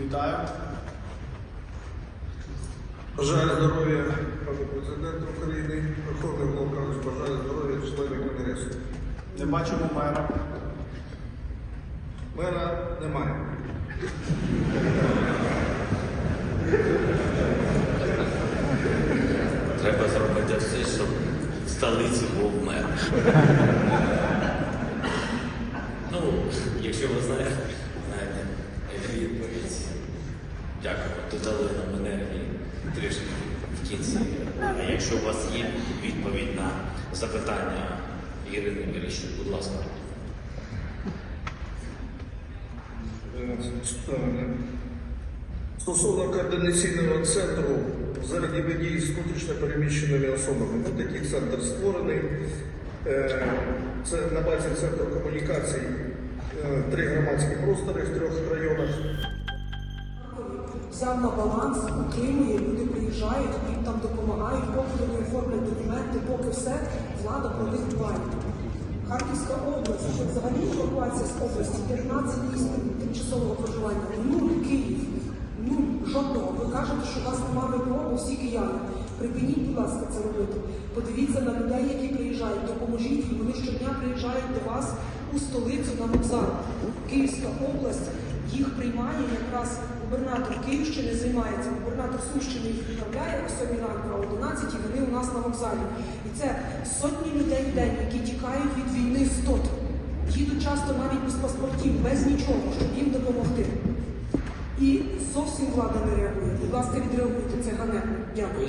Вітаю. Бажаю здоров'я пану президенту України, Верховний Головканович, бажаю здоров'я членів Конгресу. Не бачимо мера. Мера немає. Треба зробити все, щоб в столиці був мер. ну, якщо ви знаєте відповідь. Дякую, додали нам енергії трішки в кінці. А якщо у вас є відповідь на запитання Ірини Міріщук, будь ласка. Стосовно координаційного центру взаємодії з внутрішньо переміщеними особами. Ну, такий центр створений. Е, Це на базі центру комунікацій е, три громадські простори в трьох районах. Взяв на баланс, утримує, люди приїжджають, їм там допомагають, поки вони оформлять документи, поки все, влада про них дбає. Харківська область, що взагалі евакуація з області, 15 місць тимчасового проживання, нуль Київ, нуль жодного. Ви кажете, що у вас немає ВПО, всі кияни. Припиніть, будь ласка, це робити. Подивіться на людей, які приїжджають, допоможіть їм. Вони щодня приїжджають до вас у столицю на вокзал. Київська область їх приймає якраз губернатор Київщини займається, губернатор Сумщини їх відправляє о 7 ранку, а о 11 вони у нас на вокзалі. І це сотні людей в день, які тікають від війни з ТОТ. Їдуть часто навіть без паспортів, без нічого, щоб їм допомогти. І зовсім влада не реагує. Будь ласка, відреагуйте, це ганебно. Дякую.